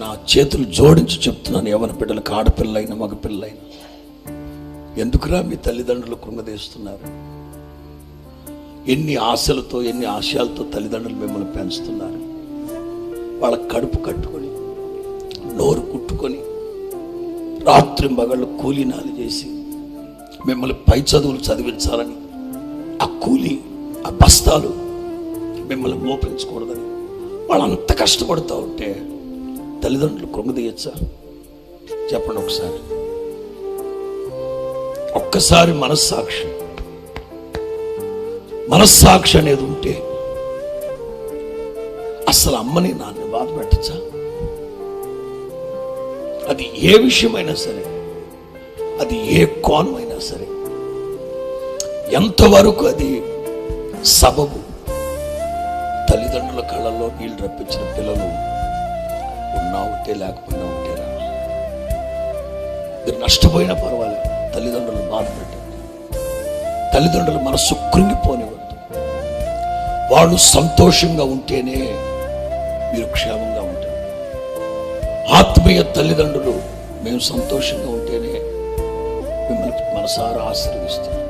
నా చేతులు జోడించి చెప్తున్నాను ఎవరి బిడ్డలకు ఆడపిల్లైనా మగపిల్లైనా ఎందుకురా మీ తల్లిదండ్రులు కృంగదీస్తున్నారు ఎన్ని ఆశలతో ఎన్ని ఆశయాలతో తల్లిదండ్రులు మిమ్మల్ని పెంచుతున్నారు? వాళ్ళ కడుపు కట్టుకొని నోరు కుట్టుకొని రాత్రి మగళ్ళు కూలీనాలు చేసి మిమ్మల్ని పై చదువులు చదివించాలని ఆ కూలి ఆ బస్తాలు మిమ్మల్ని మోపించకూడదని. వాళ్ళు అంత కష్టపడుతూ ఉంటే తల్లిదండ్రులు కృంగదీయచ్చా? చెప్పండి ఒకసారి. ఒక్కసారి మనస్సాక్షి. మనస్సాక్షి అనేది ఉంటే అసలు అమ్మని నాన్న బాధ పెట్టచ్చా? అది ఏ విషయమైనా సరే అది ఏ కోణమైనా సరే ఎంతవరకు అది సబబు? తల్లిదండ్రుల కళ్ళల్లో నీళ్ళు రప్పించిన పిల్లలు ఉన్నా ఉంటే లేకపోయినా ఉంటేరా మీరు నష్టపోయినా పర్వాలేదు. తల్లిదండ్రులు బాధపెట్టండి తల్లిదండ్రులు మనస్సు కృంగిపోనివ్వద్దు. వాళ్ళు సంతోషంగా ఉంటేనే మీరు క్షేమంగా ఉంటారు. ఆత్మీయ తల్లిదండ్రులు మేము సంతోషంగా ఉంటేనే మిమ్మల్ని మనసారా ఆశీర్వదిస్తారు.